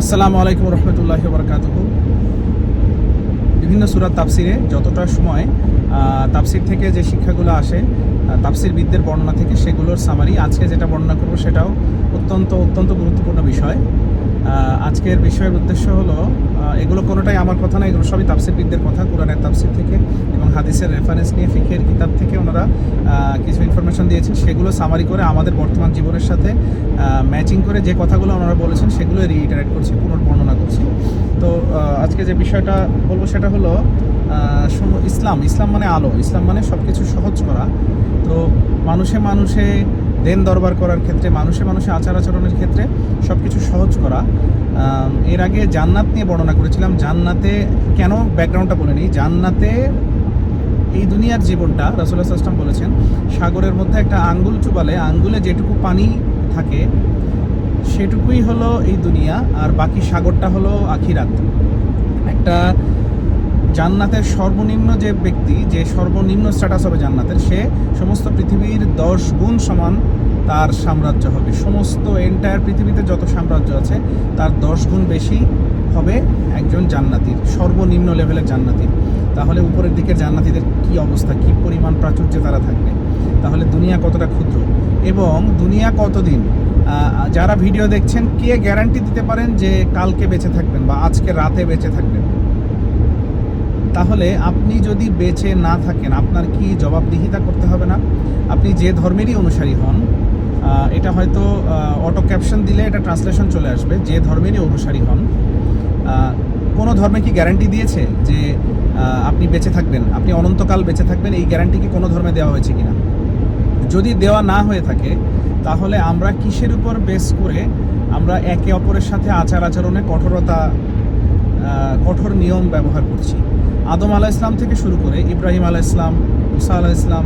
আসসালামু আলাইকুম রহমতুল্লাহ বরকাত বিভিন্ন সুরাত তাফসিরে যতটা সময় তাপসির থেকে যে শিক্ষাগুলো আসে তাপসির বিদ্যের বর্ণনা থেকে সেগুলোর সামারি আজকে যেটা বর্ণনা করব সেটাও অত্যন্ত অত্যন্ত গুরুত্বপূর্ণ বিষয়। আজকের বিষয়ের উদ্দেশ্য হলো এগুলো কোনোটাই আমার কথা না, এগুলো সবই তাফসির বিদ্যের কথা, কোরআনের তাফসির থেকে এবং হাদিসের রেফারেন্স নিয়ে ফিখের কিতাব থেকে ওনারা কিছু ইনফরমেশন দিয়েছেন। সেগুলো সামারি করে আমাদের বর্তমান জীবনের সাথে ম্যাচিং করে যে কথাগুলো ওনারা বলেছেন সেগুলো রিইটারেট করছি, পুনর্বর্ণনা করছি। তো আজকে যে বিষয়টা বলব সেটা হলো সম- ইসলাম ইসলাম মানে আলো, ইসলাম মানে সব কিছু সহজ করা। তো মানুষে মানুষে দেন দরবার করার ক্ষেত্রে, মানুষে মানুষে আচার আচরণের ক্ষেত্রে সব কিছু সহজ করা। এর আগে জান্নাত নিয়ে বর্ণনা করেছিলাম। জান্নাতে কেন ব্যাকগ্রাউন্ডটা বলে নিই? জান্নাতে এই দুনিয়ার জীবনটা রাসুল্লাহ আসলাম বলেছেন, সাগরের মধ্যে একটা আঙ্গুল চুবালে, আঙ্গুলে যেটুকু পানি থাকে, সেটুকুই হলো এই দুনিয়া, আর বাকি সাগরটা হলো আখিরাত। একটা জান্নাতের সর্বনিম্ন যে ব্যক্তি, যে সর্বনিম্ন স্ট্যাটাস হবে জান্নাতের, সে সমস্ত পৃথিবীর দশ গুণ সমান তার সাম্রাজ্য হবে। সমস্ত এন্টায়ার পৃথিবীতে যত সাম্রাজ্য আছে, তার দশ গুণ বেশি হবে একজন জান্নাতির, সর্বনিম্ন লেভেলের জান্নাতির। তাহলে উপরের দিকের জান্নাতিদের কি অবস্থা? কি পরিমাণ প্রাচুর্যে তারা থাকবে? তাহলে দুনিয়া কতটা ক্ষুদ্র? এবং দুনিয়া কতদিন? যারা ভিডিও দেখছেন, কে গ্যারান্টি দিতে পারেন যে কালকে বেঁচে থাকবেন বা আজকে রাতে বেঁচে থাকবেন? তাহলে আপনি যদি বেঁচে না থাকেন, আপনার কি জবাবদিহিতা করতে হবে না? আপনি যে ধর্মেরই অনুসারী হন এটা হয়তো অটো ক্যাপশন দিলে এটা ট্রান্সলেশন চলে আসবে, যে ধর্মেরই অনুসারী হন। কোনো ধর্মে কি গ্যারান্টি দিয়েছে যে আপনি বেঁচে থাকবেন? আপনি অনন্তকাল বেঁচে থাকবেন, এই গ্যারান্টি কি কোনো ধর্মে দেওয়া হয়েছে কিনা? যদি দেওয়া না হয়ে থাকে, তাহলে আমরা কিসের উপর বেস করে আমরা একে অপরের সাথে আচার আচরণে কঠোরতা কঠোর নিয়ম ব্যবহার করছি। আদম আলাহ ইসলাম থেকে শুরু করে ইব্রাহিম আলাহ ইসলাম মুসা আলাহ ইসলাম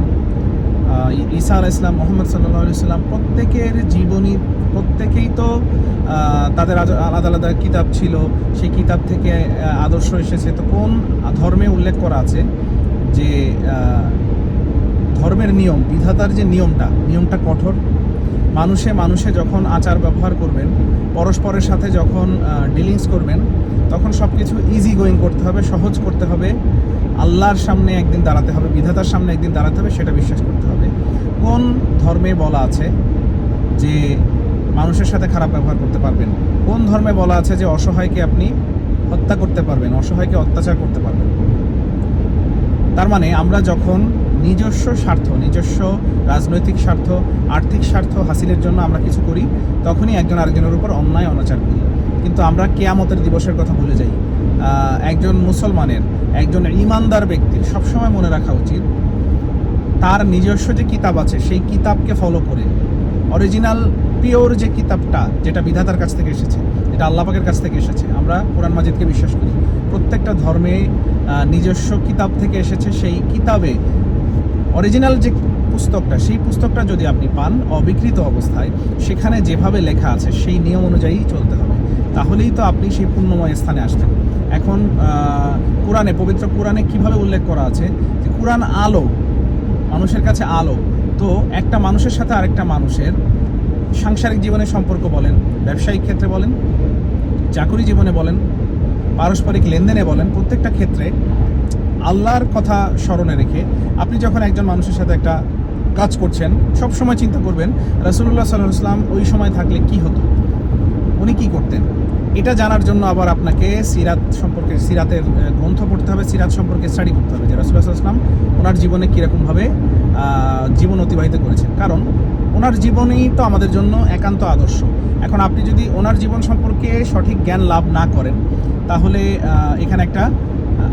ঈসা আলাহ ইসলাম মোহাম্মদ সাল্লাহ ইসলাম প্রত্যেকের জীবনী, প্রত্যেকেই তো তাদের আলাদা আলাদা কিতাব ছিল। সেই কিতাব থেকে আদর্শ এসেছে। তো কোন ধর্মে উল্লেখ করা আছে যে ধর্মের নিয়ম, বিধাতার যে নিয়মটা নিয়মটা কঠোর? মানুষে মানুষে যখন আচার ব্যবহার করবেন, পরস্পরের সাথে যখন ডিলিংস করবেন তখন সব কিছু ইজি গোয়িং করতে হবে, সহজ করতে হবে। আল্লাহর সামনে একদিন দাঁড়াতে হবে, বিধাতার সামনে একদিন দাঁড়াতে হবে, সেটা বিশ্বাস করতে হবে। কোন ধর্মে বলা আছে যে মানুষের সাথে খারাপ ব্যবহার করতে পারবেন? কোন ধর্মে বলা আছে যে অসহায়কে আপনি হত্যা করতে পারবেন, অসহায়কে অত্যাচার করতে পারবেন? তার মানে আমরা যখন নিজস্ব স্বার্থ, নিজস্ব রাজনৈতিক স্বার্থ, আর্থিক স্বার্থ হাসিলের জন্য আমরা কিছু করি, তখনই একজন আরেকজনের উপর অন্যায়, অনাচার করি। কিন্তু আমরা কেয়ামতের দিবসের কথা ভুলে যাই। একজন মুসলমানের, একজন ইমানদার ব্যক্তির সবসময় মনে রাখা উচিত, তার নিজস্ব যে কিতাব আছে, সেই কিতাবকে ফলো করে অরিজিনাল পিওর যে কিতাবটা, যেটা বিধাতার কাছ থেকে এসেছে, যেটা আল্লাপাকের কাছ থেকে এসেছে, আমরা কোরআন মাজিদকে বিশ্বাস করি। প্রত্যেকটা ধর্মে নিজস্ব কিতাব থেকে এসেছে, সেই কিতাবে অরিজিনাল যে পুস্তকটা, সেই পুস্তকটা যদি আপনি পান, অবিকৃত অবস্থায়, সেখানে যেভাবে লেখা আছে, সেই নিয়ম অনুযায়ী চলতে হবে। তাহলেই তো আপনি সেই পুণ্যময় স্থানে আসবেন এখন কোরআনে, পবিত্র কোরআনে কীভাবে উল্লেখ করা আছে যে কোরআন আলো, মানুষের কাছে আলো, তো একটা মানুষের সাথে আরেকটা মানুষের সাংসারিক জীবনের সম্পর্ক বলেন, ব্যবসায়িক ক্ষেত্রে বলেন, চাকরি জীবনে বলেন, পারস্পরিক লেনদেনে বলেন, প্রত্যেকটা ক্ষেত্রে আল্লাহর কথা স্মরণে রেখে আপনি যখন একজন মানুষের সাথে একটা কাজ করছেন সব সময় চিন্তা করবেন রাসুল্লাহ সাল্লাহ ইসলাম ওই সময় থাকলে কি হতো? উনি কি করতেন? এটা জানার জন্য আবার আপনাকে সিরাত সম্পর্কে, সিরাতের গ্রন্থ পড়তে হবে, সিরাত সম্পর্কে স্টাডি করতে হবে, যে রাসুল্লাহ ইসলাম ওনার জীবনে কীরকমভাবে জীবন অতিবাহিত করেছেন। কারণ ওনার জীবনই তো আমাদের জন্য একান্ত আদর্শ। এখন আপনি যদি ওনার জীবন সম্পর্কে সঠিক জ্ঞান লাভ না করেন, তাহলে এখানে একটা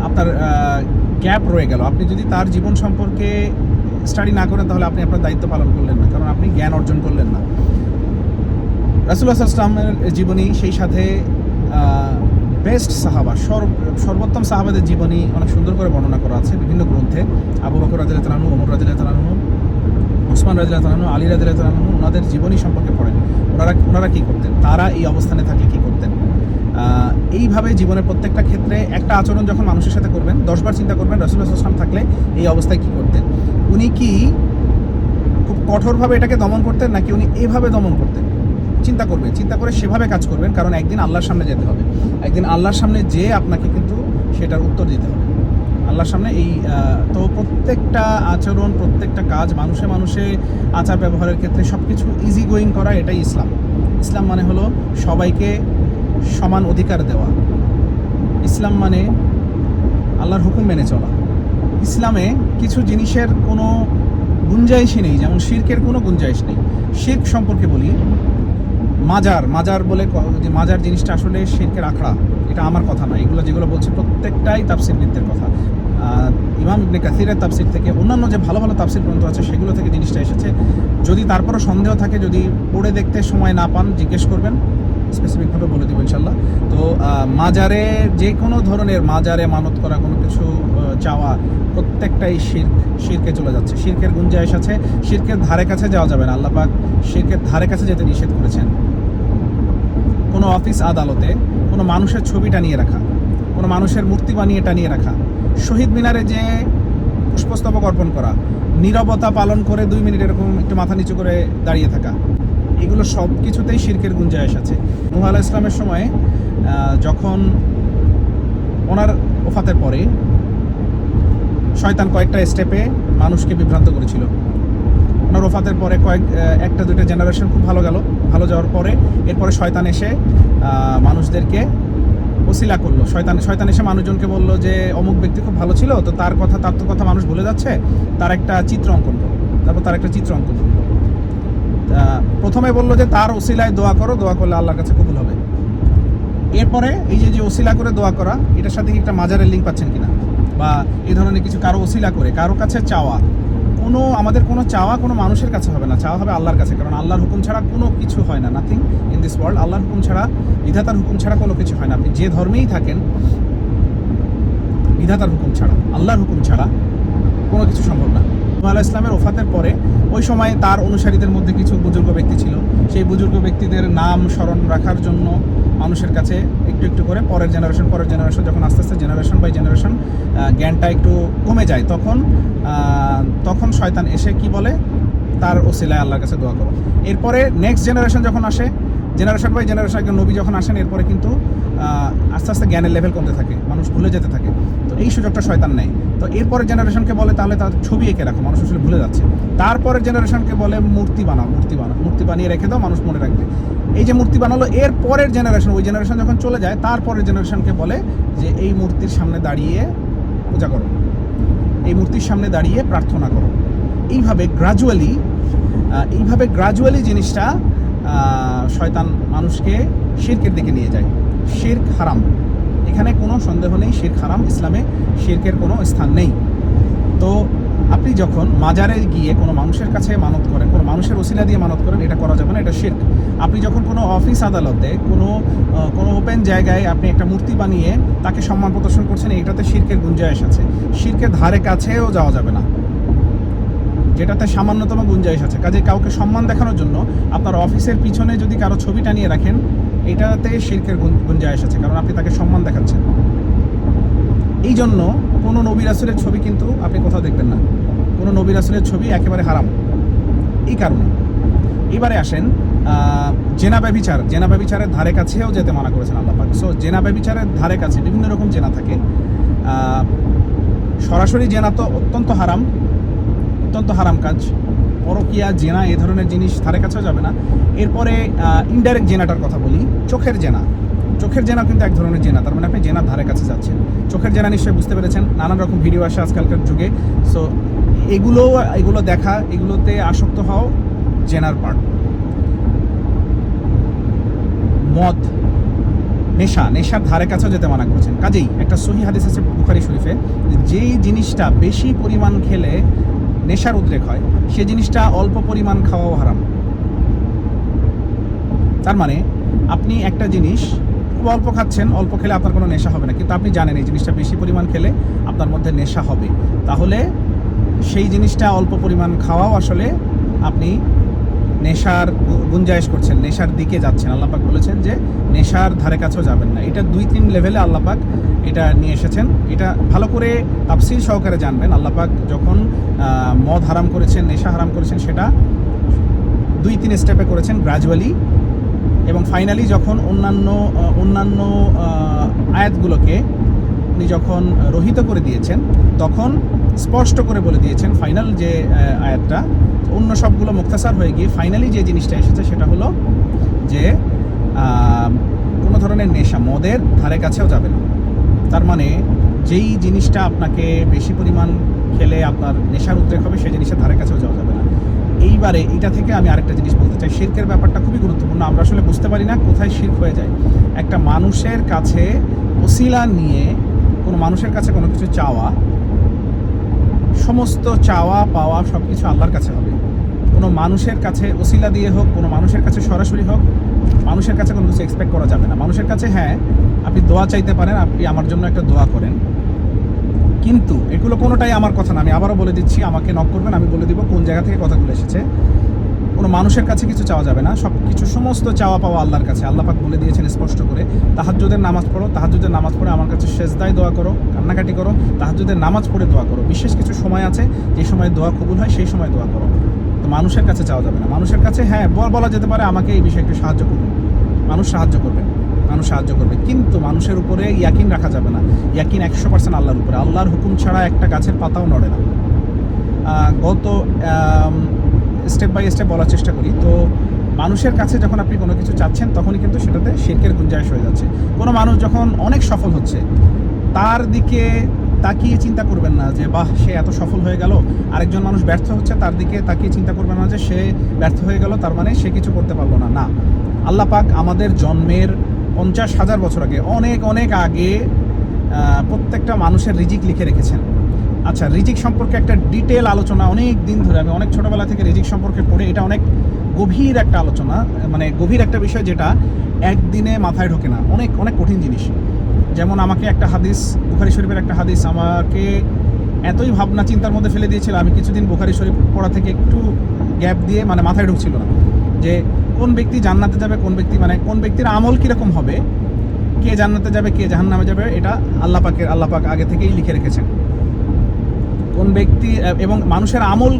আপনার গ্যাপ রয়ে গেল। আপনি যদি তার জীবন সম্পর্কে স্টাডি না করেন, তাহলে আপনি আপনার দায়িত্ব পালন করলেন না, কারণ আপনি জ্ঞান অর্জন করলেন না। রাসুল্লাহ আসলামের জীবনী সেই সাথে বেস্ট সাহাবা সর্ব সর্বোত্তম সাহাবাদের জীবনী অনেক সুন্দর করে বর্ণনা করা আছে বিভিন্ন গ্রন্থে। আবু বকর রাজিল্লাহ তালানু ওমর রাজিল্লাহ তালানু ওসমান রাজিল্লাহ তালানু আলী রাজিল্লাহ তালানু ওনাদের জীবনী সম্পর্কে পড়েন। ওনারা ওনারা কী করতেন? তারা এই অবস্থানে থাকলে কী করতেন? এইভাবে জীবনের প্রত্যেকটা ক্ষেত্রে একটা আচরণ যখন মানুষের সাথে করবেন, দশবার চিন্তা করবেন রসুল্লাহ আসলাম থাকলে এই অবস্থায় কী করতেন? উনি কি খুব কঠোরভাবে এটাকে দমন করতেন, নাকি উনি এভাবে দমন করতেন? চিন্তা করবেন, চিন্তা করে সেভাবে কাজ করবেন, কারণ একদিন আল্লাহর সামনে যেতে হবে। একদিন আল্লাহর সামনে যেয়ে আপনাকে কিন্তু সেটার উত্তর দিতে হবে। আল্লাহর সামনে এই তো প্রত্যেকটা আচরণ, প্রত্যেকটা কাজ মানুষে মানুষে আচার ব্যবহারের ক্ষেত্রে সব কিছু ইজি গোয়িং করা এটাই ইসলাম। ইসলাম মানে হলো সবাইকে সমান অধিকার দেওয়া। ইসলাম মানে আল্লাহর হুকুম মেনে চলা। ইসলামে কিছু জিনিসের কোনো গুঞ্জাইশই নেই, যেমন শির্কের কোনো গুঞ্জাইশ নেই। শির্ক সম্পর্কে বলি মাজার মাজার বলে যে মাজার জিনিসটা আসলে শির্কের আখড়া, এটা আমার কথা নয়। এগুলো যেগুলো বলছে প্রত্যেকটাই তাফসিরবিদদের কথা। ইমাম ইবনে কাসিরের তাফসির থেকে অন্যান্য যে ভালো ভালো তাফসির গ্রন্থ আছে, সেগুলো থেকে জিনিসটা এসেছে। যদি তারপরও সন্দেহ থাকে, যদি পড়ে দেখতে সময় না পান, জিজ্ঞেস করবেন। স্পেসিফিকভাবে বলে দিব ইনশাল্লাহ তো মাজারে যে কোনো ধরনের মাজারে মানত করা, কোনো কিছু চাওয়া, প্রত্যেকটাই শির্ক, শিরকে চলে যাচ্ছে। শিরকের গুঞ্জাইশ আছে, শিরকের ধারে কাছে যাওয়া যাবে না। আল্লাহ পাক শিরকের ধারে কাছে যেতে নিষেধ করেছেন। কোনো অফিস আদালতে কোনো মানুষের ছবি টানিয়ে রাখা, কোনো মানুষের মূর্তি বানিয়ে টানিয়ে রাখা, শহীদ মিনারে যে পুষ্পস্তবক অর্পণ করা, নীরবতা পালন করে দুই মিনিট এরকম একটু মাথা নিচু করে দাঁড়িয়ে থাকা, এগুলো সব কিছুতেই শিরকের গুঞ্জাইশ আছে আলাহ ইসলামের সময় যখন ওনার ওফাতের পরে শয়তান কয়েকটা স্টেপে মানুষকে বিভ্রান্ত করেছিল। ওনার ওফাতের পরে কয়েক একটা, দুইটা জেনারেশন খুব ভালো গেল। ভালো যাওয়ার পরে এরপরে শয়তান এসে মানুষদেরকে ওসিলা করল। শয়তান শয়তান এসে মানুষজনকে বলল যে, অমুক ব্যক্তি খুব ভালো ছিল, তো তার কথা, তার তো কথা মানুষ ভুলে যাচ্ছে, তার একটা চিত্র অঙ্কন করো। তারপর তার একটা চিত্র অঙ্কন করল। প্রথমে বলল যে, তার ওসিলায় দোয়া করো, দোয়া করলে আল্লাহর কাছে কবুল হবে। এরপরে এই যে যে ওসিলা করে দোয়া করা, এটার সাথে কি একটা মাজারের লিঙ্ক পাচ্ছেন কিনা? বা এই ধরনের কিছু কারও ওসিলা করে, কারও কাছে চাওয়া কোনো, আমাদের কোনো চাওয়া কোনো মানুষের কাছে হবে না। চাওয়া হবে আল্লাহর কাছে। কারণ আল্লাহর হুকুম ছাড়া কোনো কিছু হয় না। নাথিং ইন দিস ওয়ার্ল্ড আল্লাহর হুকুম ছাড়া, বিধাতার হুকুম ছাড়া কোনো কিছু হয় না। আপনি যে ধর্মেই থাকেন, বিধাতার হুকুম ছাড়া, আল্লাহর হুকুম ছাড়া কোনো কিছু সম্ভব না। আলাহ ইসলামের ওফাতের পরে, ওই সময় তার অনুসারীদের মধ্যে কিছু বুজুর্গ ব্যক্তি ছিল। সেই বুজুর্গ ব্যক্তিদের নাম স্মরণ রাখার জন্য মানুষের কাছে একটু একটু করে পরের জেনারেশন পরের জেনারেশন যখন আস্তে আস্তে জেনারেশন বাই জেনারেশন জ্ঞানটা একটু কমে যায়, তখন তখন শয়তান এসে কি বলে? তার ওসিলায় আল্লাহর কাছে দোয়া করো। এরপরে নেক্সট জেনারেশন যখন আসে জেনারেশন বাই জেনারেশন একজন নবী যখন আসেন, এরপরে কিন্তু আস্তে আস্তে জ্ঞানের লেভেল কমতে থাকে, মানুষ ভুলে যেতে থাকে। তো এই সুযোগটা শয়তান নেয়। তো এরপরের জেনারেশনকে বলে, তাহলে তার ছবি এঁকে রাখো, মানুষ আসলে ভুলে যাচ্ছে। তারপরের জেনারেশনকে বলে মূর্তি বানাও মূর্তি বানাও, মূর্তি বানিয়ে রেখে দাও, মানুষ মনে রাখবে। এই যে মূর্তি বানালো, এর পরের জেনারেশন, ওই জেনারেশন যখন চলে যায়, তারপরের জেনারেশনকে বলে যে এই মূর্তির সামনে দাঁড়িয়ে পূজা করো। এই মূর্তির সামনে দাঁড়িয়ে প্রার্থনা করো। এইভাবে গ্রাজুয়ালি এইভাবে গ্রাজুয়ালি জিনিসটা শয়তান মানুষকে শিরকের দিকে নিয়ে যায়। শির্ক হারাম। এখানে কোনো সন্দেহ নেই, শির্ক হারাম। ইসলামে শিরকের কোনো স্থান নেই। তো আপনি যখন মাজারে গিয়ে কোনো মানুষের কাছে মানত করেন, কোনো মানুষের ওসিলা দিয়ে মানত করেন, এটা করা যাবে না, এটা শির্ক। আপনি যখন কোনো অফিস আদালতে কোনো কোনো ওপেন জায়গায় আপনি একটা মূর্তি বানিয়ে তাকে সম্মান প্রদর্শন করছেন, এটাতে শির্কের গুঞ্জাইশ আছে। শির্কের ধারে কাছেও যাওয়া যাবে না। যেটাতে সামান্যতম গুঞ্জাইশ আছে। কাজে কাউকে সম্মান দেখানোর জন্য আপনার অফিসের পিছনে যদি কারও ছবি টানিয়ে রাখেন, এটাতে শির্কের গুঞ্জাইশ আছে, কারণ আপনি তাকে সম্মান দেখাচ্ছেন। এই জন্য কোনো নবী রাসুলের ছবি কিন্তু আপনি কোথাও দেখবেন না। কোনো নবী রাসুলের ছবি একেবারে হারাম। এই কারণে। এবারে আসেন জেনা ব্যবিচার জেনা ব্যবিচারের ধারে কাছেও যেতে মানা করেছেন আল্লাহ পাক। সো জেনা ব্যবিচারের ধারে কাছে বিভিন্ন রকম জেনা থাকে। সরাসরি জেনা তো অত্যন্ত হারাম অত্যন্ত হারাম কাজ। পরকিয়া, জেনা, এ ধরনের জিনিস ধারে কাছেও যাবে না। এরপরে ইনডাইরেক্ট জেনাটার কথা বলি। চোখের জেনা। চোখের জেনা কিন্তু এক ধরনের জেনা, তার মানে আপনি জেনার ধারে কাছে যাচ্ছেন। চোখের জেনা নিশ্চয়ই বুঝতে পেরেছেন, নানান রকম ভিডিও আসে আজকালকার যুগে। সো এগুলো এগুলো দেখা, এগুলোতে আসক্ত হও জেনার পার্ট মদ, নেশা, নেশার ধারে কাছেও যেতে মানা করেছেন। কাজেই একটা সহি হাদিস আছে বুখারি শরীফে, যেই জিনিসটা বেশি পরিমাণ খেলে নেশার উদ্রেক হয়, সে জিনিসটা অল্প পরিমাণ খাওয়াও হারাম। তার মানে আপনি একটা জিনিস খুব অল্প খাচ্ছেন, অল্প খেলে আপনার কোনো নেশা হবে না। কিন্তু আপনি জানেন এই জিনিসটা বেশি পরিমাণ খেলে আপনার মধ্যে নেশা হবে। তাহলে সেই জিনিসটা অল্প পরিমাণ খাওয়াও আসলে আপনি নেশার গু- গুঞ্জাইশ করছেন, নেশার দিকে যাচ্ছেন। আল্লাপাক বলেছেন যে নেশার ধারে কাছেও যাবেন না। এটা দুই তিন লেভেলে আল্লাপাক এটা নিয়ে এসেছেন। এটা ভালো করে তাফসিল সহকারে জানবেন। আল্লাপাক যখন মদ হারাম করেছেন, নেশা হারাম করেছেন, সেটা দুই তিন স্টেপে করেছেন গ্রাজুয়ালি এবং ফাইনালি যখন অন্যান্য অন্যান্য আয়াতগুলোকে উনি যখন রহিত করে দিয়েছেন, তখন স্পষ্ট করে বলে দিয়েছেন ফাইনাল যে আয়াতটা, অন্য সবগুলো মুক্তাসার হয়ে গিয়ে ফাইনালি যে জিনিসটা এসেছে সেটা হলো যে কোনো ধরনের নেশা মদের ধারে কাছেও যাবে না। তার মানে যেই জিনিসটা আপনাকে বেশি পরিমাণ খেলে আপনার নেশার উদ্রেক হবে, সেই জিনিসের ধারে কাছেও যাওয়া যাবে এইবারে এটা থেকে আমি আরেকটা জিনিস বলতে চাই। শির্কের ব্যাপারটা খুবই গুরুত্বপূর্ণ। আমরা আসলে বুঝতে পারি না কোথায় শির্ক হয়ে যায়। একটা মানুষের কাছে ওসিলা নিয়ে কোনো মানুষের কাছে কোনো কিছু চাওয়া, সমস্ত চাওয়া পাওয়া সব কিছু আল্লাহর কাছে হবে। কোনো মানুষের কাছে ওসিলা দিয়ে হোক, কোনো মানুষের কাছে সরাসরি হোক, মানুষের কাছে কোনো কিছু এক্সপেক্ট করা যাবে না। মানুষের কাছে হ্যাঁ আপনি দোয়া চাইতে পারেন, আপনি আমার জন্য একটা দোয়া করেন। কিন্তু এগুলো কোনোটাই আমার কথা না। আমি আবারও বলে দিচ্ছি, আমাকে নক করবেন, আমি বলে দিব কোন জায়গা থেকে কথাগুলো এসেছে। কোনো মানুষের কাছে কিছু চাওয়া যাবে না। সব কিছু সমস্ত চাওয়া পাওয়া আল্লাহর কাছে। আল্লাহ পাক বলে দিয়েছেন স্পষ্ট করে, তাহাজ্জুদের নামাজ পড়ো, তাহাজ্জুদের নামাজ পড়ে আমার কাছে শেষদায় দোয়া করো, কান্নাকাটি করো, তাহাজ্জুদের নামাজ পড়ে দোয়া করো। বিশেষ কিছু সময় আছে, যে সময় দোয়া কবুল হয়, সেই সময় দোয়া করো। তো মানুষের কাছে চাওয়া যাবে না। মানুষের কাছে হ্যাঁ বল- যেতে পারে আমাকে এই বিষয়ে একটু সাহায্য করুন। মানুষ সাহায্য করবে মানুষ সাহায্য করবে। কিন্তু মানুষের উপরে ইয়াকিন রাখা যাবে না। ইয়াকিন একশো পার্সেন্ট আল্লাহর উপরে। আল্লাহর হুকুম ছাড়া একটা গাছের পাতাও নড়ে না। গত স্টেপ বাই স্টেপ বলার চেষ্টা করি। তো মানুষের কাছে যখন আপনি কোনো কিছু চাচ্ছেন, তখনই কিন্তু সেটাতে শিরকের গুঞ্জাইশ হয়ে যাচ্ছে। কোনো মানুষ যখন অনেক সফল হচ্ছে, তার দিকে তাকিয়ে চিন্তা করবেন না যে, বাহ, সে এত সফল হয়ে গেল। আরেকজন মানুষ ব্যর্থ হচ্ছে, তার দিকে তাকিয়ে চিন্তা করবেন না যে, সে ব্যর্থ হয়ে গেল, তার মানে সে কিছু করতে পারল না। না। আল্লাহ পাক আমাদের জন্মের পঞ্চাশ হাজার বছর আগে, অনেক অনেক আগে প্রত্যেকটা মানুষের রিজিক লিখে রেখেছেন। আচ্ছা রিজিক সম্পর্কে একটা ডিটেল আলোচনা, অনেক দিন ধরে, আমি অনেক ছোটোবেলা থেকে রিজিক সম্পর্কে পড়ে, এটা অনেক গভীর একটা আলোচনা মানে গভীর একটা বিষয় যেটা একদিনে মাথায় ঢোকে না। অনেক অনেক কঠিন জিনিস। যেমন আমাকে একটা হাদিস, বুখারি শরীফের একটা হাদিস, আমাকে এতই ভাবনা, চিন্তার মধ্যে ফেলে দিয়েছিল, আমি কিছুদিন বুখারি শরীফ পড়া থেকে একটু গ্যাপ দিয়ে মানে মাথায় ঢুকছিল না, যে কোন ব্যক্তি জান্নাতে যাবে, কোন ব্যক্তি মানে কোন ব্যক্তির আমল কীরকম হবে, কে জান্নাতে যাবে, কে জাহান্নামে যাবে, এটা আল্লাহ পাকের, আল্লাহ পাক আগে থেকেই লিখে রেখেছেন। কোন ব্যক্তি এবং মানুষের আমল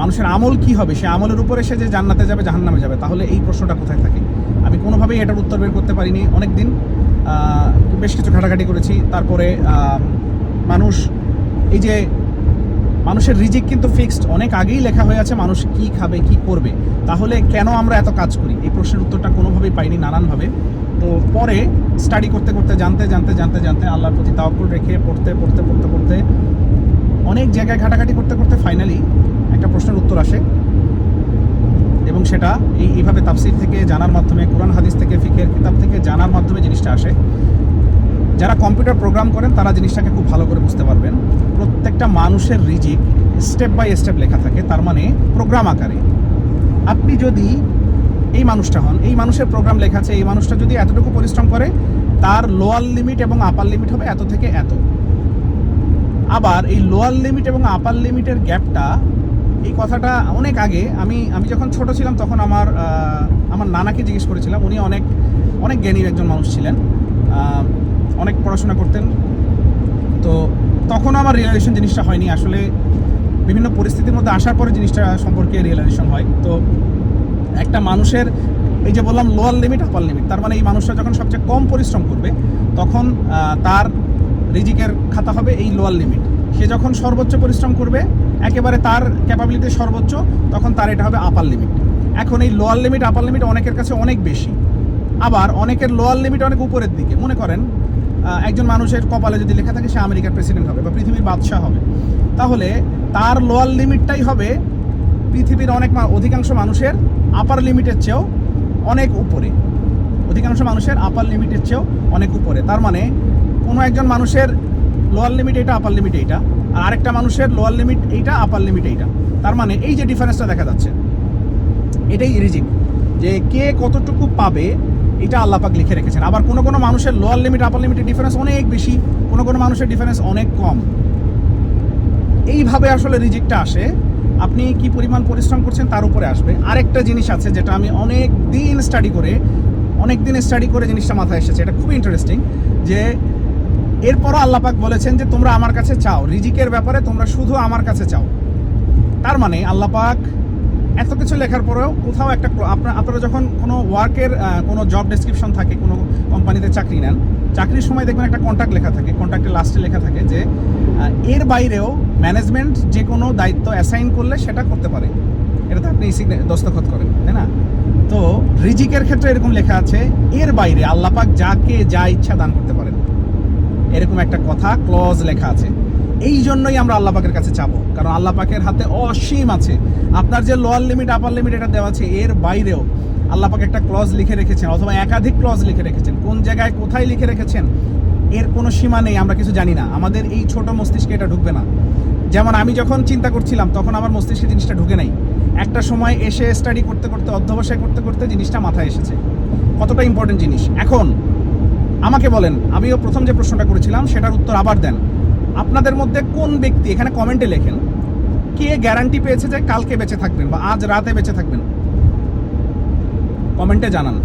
মানুষের আমল কি হবে, সে আমলের উপরে সে যে জান্নাতে যাবে, জাহান্নামে যাবে, তাহলে এই প্রশ্নটা কোথায় থাকে? আমি কোনোভাবেই এটার উত্তর বের করতে পারিনি, অনেক দিন বেশ কিছু ঘাটাঘাটি করেছি, তারপরে মানুষ, এই যে মানুষের রিজিক কিন্তু ফিক্সড। অনেক আগেই লেখা হয়ে আছে, মানুষ কি খাবে, কি করবে। তাহলে কেন আমরা এত কাজ করি? এই প্রশ্নের উত্তরটা কোনোভাবেই পাইনি নানানভাবে। তো পরে স্টাডি করতে করতে, জানতে জানতে জানতে জানতে আল্লাহর প্রতি তাওয়াক্কুল রেখে পড়তে পড়তে পড়তে পড়তে অনেক জায়গায় ঘাটাঘাটি করতে করতে ফাইনালি একটা প্রশ্নের উত্তর আসে। এবং সেটা এই এইভাবে তাফসির থেকে জানার মাধ্যমে, কোরআন হাদিস থেকে, ফিকের কিতাব থেকে জানার মাধ্যমে জিনিসটা আসে। যারা কম্পিউটার প্রোগ্রাম করেন, তারা জিনিসটাকে খুব ভালো করে বুঝতে পারবেন। প্রত্যেকটা মানুষের রিজিক স্টেপ বাই স্টেপ লেখা থাকে, তার মানে প্রোগ্রাম আকারে। আপনি যদি এই মানুষটা হন, এই মানুষের প্রোগ্রাম লেখা আছে, এই মানুষটা যদি এতটুকু পরিশ্রম করে, তার লোয়ার লিমিট এবং আপার লিমিট হবে এত থেকে এত। আবার এই লোয়ার লিমিট এবং আপার লিমিটের গ্যাপটা এই কথাটা অনেক আগে আমি আমি যখন ছোট ছিলাম, তখন আমার আমার নানাকে জিজ্ঞেস করেছিলাম। উনি অনেক অনেক জ্ঞানী একজন মানুষ ছিলেন। অনেক পড়াশোনা করতেন। তো তখনও আমার রিয়েলাইজেশন জিনিসটা হয়নি। আসলে বিভিন্ন পরিস্থিতির মধ্যে আসার পরে জিনিসটা সম্পর্কে রিয়েলাইজেশন হয়। তো একটা মানুষের এই যে বললাম লোয়ার লিমিট আপার লিমিট তার মানে এই মানুষটা যখন সবচেয়ে কম পরিশ্রম করবে, তখন তার রিজিকের খাতা হবে এই লোয়ার লিমিট সে যখন সর্বোচ্চ পরিশ্রম করবে, একেবারে তার ক্যাপাবিলিটির সর্বোচ্চ, তখন তার এটা হবে আপার লিমিট এখন এই লোয়ার লিমিট আপার লিমিট অনেকের কাছে অনেক বেশি। আবার অনেকের লোয়ার লিমিট অনেক উপরের দিকে। মনে করেন একজন মানুষের কপালে যদি লেখা থাকে সে আমেরিকার প্রেসিডেন্ট হবে বা পৃথিবীর বাদশাহ হবে। তাহলে তার লোয়ার লিমিটটাই হবে পৃথিবীর অনেক অধিকাংশ মানুষের আপার লিমিটের চেয়েও অনেক উপরে। অধিকাংশ মানুষের আপার লিমিটের চেয়েও অনেক উপরে। তার মানে কোনো একজন মানুষের লোয়ার লিমিট এটা আপার লিমিট এইটা, আর আরেকটা মানুষের লোয়ার লিমিট এইটা আপার লিমিট এইটা। তার মানে এই যে ডিফারেন্সটা দেখা যাচ্ছে, এটাই রিজিক যে কে কতটুকু পাবে এটা আল্লাহ পাক লিখে রেখেছেন। আবার কোনো কোনো মানুষের লোয়ার লিমিট আপার লিমিটের ডিফারেন্স অনেক বেশি, কোনো কোনো মানুষের ডিফারেন্স অনেক কম। এইভাবে আসলে রিজিকটা আসে। আপনি কি পরিমাণ পরিশ্রম করছেন তার উপরে আসবে। আরেকটা জিনিস আছে যেটা আমি অনেক দিন স্টাডি করে, অনেক দিন স্টাডি করে জিনিসটা মাথায় এসেছে। এটা খুবই ইন্টারেস্টিং যে এরপরও আল্লাহ পাক বলেছেন যে তোমরা আমার কাছে চাও। রিজিকের ব্যাপারে তোমরা শুধু আমার কাছে চাও। তার মানে আল্লাহ পাক এত কিছু লেখার পরেও কোথাও একটা আপনার আপনারা যখন কোনো ওয়ার্কের কোনো জব ডেসক্রিপশন থাকে, কোনো কোম্পানিতে চাকরি নেন, চাকরির সময় দেখবেন একটা কন্ট্যাক্ট লেখা থাকে কন্ট্যাক্টের লাস্টে লেখা থাকে যে এর বাইরেও ম্যানেজমেন্ট যে কোনো দায়িত্ব অ্যাসাইন করলে সেটা করতে পারে। এটাতে আপনি দস্তখত করেন, তাই না? তো রিজিকের ক্ষেত্রে এরকম লেখা আছে, এর বাইরে আল্লাপাক যাকে যা ইচ্ছা দান করতে পারেন। এরকম একটা কথা ক্লজ লেখা আছে। এই জন্যই আমরা আল্লাহ পাকের কাছে চাবো। কারণ আল্লাহ পাকের হাতে অসীম আছে। আপনার যে লোয়ার লিমিট আপার লিমিট এটা দেওয়া আছে, এর বাইরেও আল্লাহ পাক একটা ক্লজ লিখে রেখেছেন, অথবা একাধিক ক্লজ লিখে রেখেছেন। কোন জায়গায় কোথায় লিখে রেখেছেন, এর কোনো সীমা নেই, আমরা কিছু জানি না। আমাদের এই ছোট মস্তিষ্কে এটা ঢুকবে না। যেমন আমি যখন চিন্তা করছিলাম, তখন আমার মস্তিষ্কে জিনিসটা ঢুকে নাই। একটা সময় এসে স্টাডি করতে করতে, অধ্যবসায় করতে করতে জিনিসটা মাথায় এসেছে। কতটা ইম্পর্টেন্ট জিনিস। এখন আমাকে বলেন, আমিও প্রথম যে প্রশ্নটা করেছিলাম, সেটার উত্তর আবার দেন। আপনাদের মধ্যে কোন ব্যক্তি, এখানে কমেন্টে লেখেন, কে গ্যারান্টি পেয়েছে যে কালকে বেঁচে থাকবেন বা আজ রাতে বেঁচে থাকবেন? কমেন্টে জানান।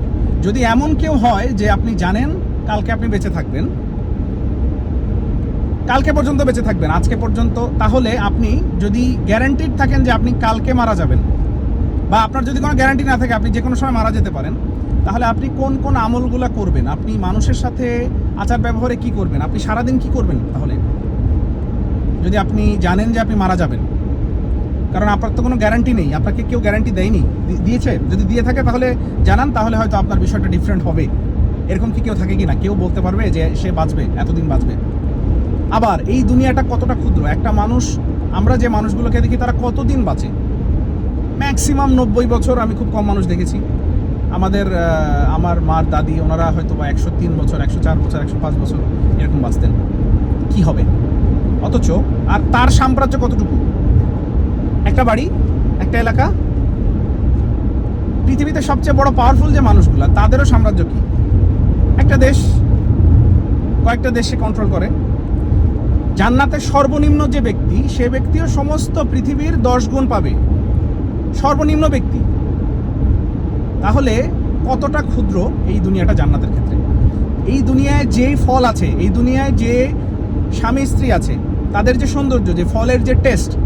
যদি এমন কেউ হয় যে আপনি জানেন কালকে আপনি বেঁচে থাকবেন, কালকে পর্যন্ত বেঁচে থাকবেন, আজকে পর্যন্ত, তাহলে আপনি যদি গ্যারান্টিড থাকেন যে আপনি কালকে মারা যাবেন, বা আপনার যদি কোনো গ্যারান্টি না থাকে, আপনি যে কোনো সময় মারা যেতে পারেন, তাহলে আপনি কোন কোন আমলগুলো করবেন? আপনি মানুষের সাথে আচার ব্যবহারে কি করবেন? আপনি সারাদিন কি করবেন তাহলে? যদি আপনি জানেন যে আপনি মারা যাবেন। কারণ আপনার তো কোনো গ্যারান্টি নেই, আপনাকে কেউ গ্যারান্টি দেয়নি। দিয়েছে, যদি দিয়ে থাকে তাহলে জানান, তাহলে হয়তো আপনার বিষয়টা ডিফারেন্ট হবে। এরকম কি কেউ থাকে কি না? কেউ বলতে পারবে যে সে বাঁচবে, এতদিন বাঁচবে। আবার এই দুনিয়াটা কতটা ক্ষুদ্র? একটা মানুষ, আমরা যে মানুষগুলোকে দেখি, তারা কতদিন বাঁচে? ম্যাক্সিমাম নব্বই বছর আমি খুব কম মানুষ দেখেছি। আমাদের আমার মার দাদি, ওনারা হয়তো বা একশো তিন বছর, একশো চার বছর, একশো পাঁচ বছর এরকম বাঁচতেন। কি হবে? অথচ আর তার সাম্রাজ্য কতটুকু? একটা বাড়ি, একটা এলাকা? পৃথিবীতে সবচেয়ে বড় পাওয়ারফুল যে মানুষগুলা, তাদেরও সাম্রাজ্য কি? একটা দেশ কয়েকটা দেশে কন্ট্রোল করে। জান্নাতের সর্বনিম্ন যে ব্যক্তি, সে ব্যক্তিও সমস্ত পৃথিবীর দশ গুণ পাবে। সর্বনিম্ন ব্যক্তি। তাহলে কতটা ক্ষুদ্র এই দুনিয়াটা জান্নাতের ক্ষেত্রে? এই দুনিয়ায় যে ফল আছে, এই দুনিয়ায় যে স্বামী স্ত্রী আছে তাদের যে সৌন্দর্য, যে ফলের যে টেস্ট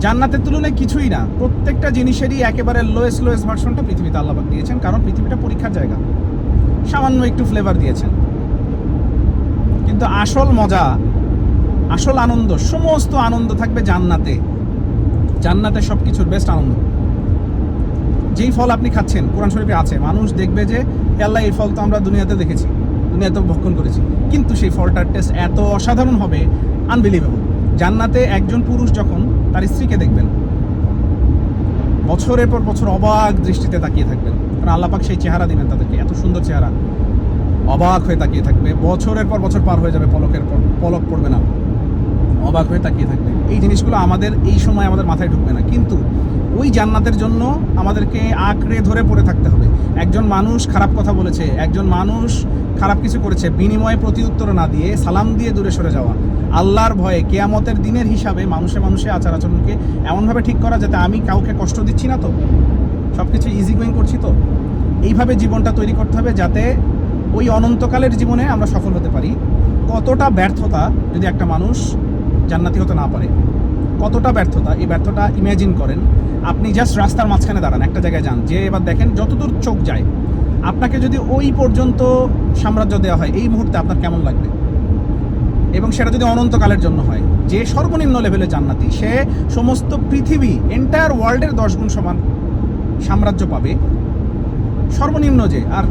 জান্নাতের তুলনায় কিছুই না। প্রত্যেকটা জিনিসেরই একেবারে লোয়েস্ট লোয়েস্ট ভার্সনটা পৃথিবীতে আল্লাহবাক দিয়েছেন, কারণ পৃথিবীটা পরীক্ষার জায়গা। সামান্য একটু ফ্লেভার দিয়েছেন। কিন্তু আসল মজা, আসল আনন্দ, সমস্ত আনন্দ থাকবে জান্নাতে। জান্নাতে সব কিছুর বেস্ট আনন্দ। যেই ফল আপনি খাচ্ছেন, কোরআন শরীফে আছে, মানুষ দেখবে যে "হে আল্লাহ এই ফল তো আমরা দুনিয়াতে দেখেছি দুনিয়াতে ভক্ষণ করেছি। কিন্তু সেই ফলটার টেস্ট এত অসাধারণ হবে আনবিলিভেবল জান্নাতে একজন পুরুষ যখন তার স্ত্রীকে দেখবেন, বছরের পর বছর অবাক দৃষ্টিতে তাকিয়ে থাকবেন। কারণ আল্লাপাক সেই চেহারা দিবেন তাদেরকে, এত সুন্দর চেহারা। অবাক হয়ে তাকিয়ে থাকবে। বছরের পর বছর পার হয়ে যাবে, পলকের পর পলক পড়বে না। অবাক হয়ে তাকিয়ে থাকবে। এই জিনিসগুলো আমাদের এই সময় আমাদের মাথায় ঢুকবে না। কিন্তু ওই জান্নাতের জন্য আমাদেরকে আঁকড়ে ধরে পড়ে থাকতে হবে। একজন মানুষ খারাপ কথা বলেছে, একজন মানুষ খারাপ কিছু করেছে, বিনিময়ে প্রতি উত্তর না দিয়ে, সালাম দিয়ে দূরে সরে যাওয়া। আল্লাহর ভয়ে কেয়ামতের দিনের হিসাবে মানুষে মানুষে আচার আচরণকে এমনভাবে ঠিক করা যাতে আমি কাউকে কষ্ট দিচ্ছি না তো? সব কিছু ইজি গোয়িং করছি তো? এইভাবে জীবনটা তৈরি করতে হবে যাতে ওই অনন্তকালের জীবনে আমরা সফল হতে পারি। কতটা ব্যর্থতা যদি একটা মানুষ জান্নাতি হতে না পারে। কতটা ব্যর্থতা, এই ব্যর্থতা ইমাজিন করেন। আপনি জাস্ট রাস্তার মাঝখানে দাঁড়ান, একটা জায়গায় যান, যে এবার দেখেন যতদূর চোখ যায়, আপনাকে যদি ওই পর্যন্ত সাম্রাজ্য দেওয়া হয়, এই মুহূর্তে আপনার কেমন লাগবে? এবং সেটা যদি অনন্তকালের জন্য হয়, যে সর্বনিম্ন লেভেলে জান্নাতি, সে সমস্ত পৃথিবী এন্টায়ার ওয়ার্ল্ডের দশ গুণ সমান সাম্রাজ্য পাবে। সর্বনিম্ন যে, আর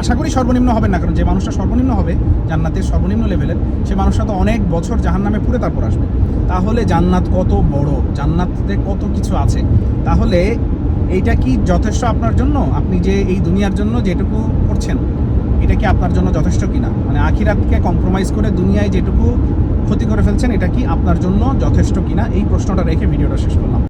আশা করি সর্বনিম্ন হবে না, কারণ যে মানুষটা সর্বনিম্ন হবে, জান্নাতের সর্বনিম্ন লেভেলের, সে মানুষটা তো অনেক বছর জাহান্নামে পুরে তারপর আসবে। তাহলে জান্নাত কত বড়? জান্নাতে কত কিছু আছে? তাহলে এইটা কি যথেষ্ট আপনার জন্য? আপনি যে এই দুনিয়ার জন্য যেটুকু করছেন, এটা কি আপনার জন্য যথেষ্ট কিনা? মানে আখিরাতকে কম্প্রোমাইজ করে দুনিয়ায় যেটুকু ক্ষতি করে ফেলছেন, এটা কি আপনার জন্য যথেষ্ট কিনা? এই প্রশ্নটা রেখে ভিডিওটা শেষ করলাম।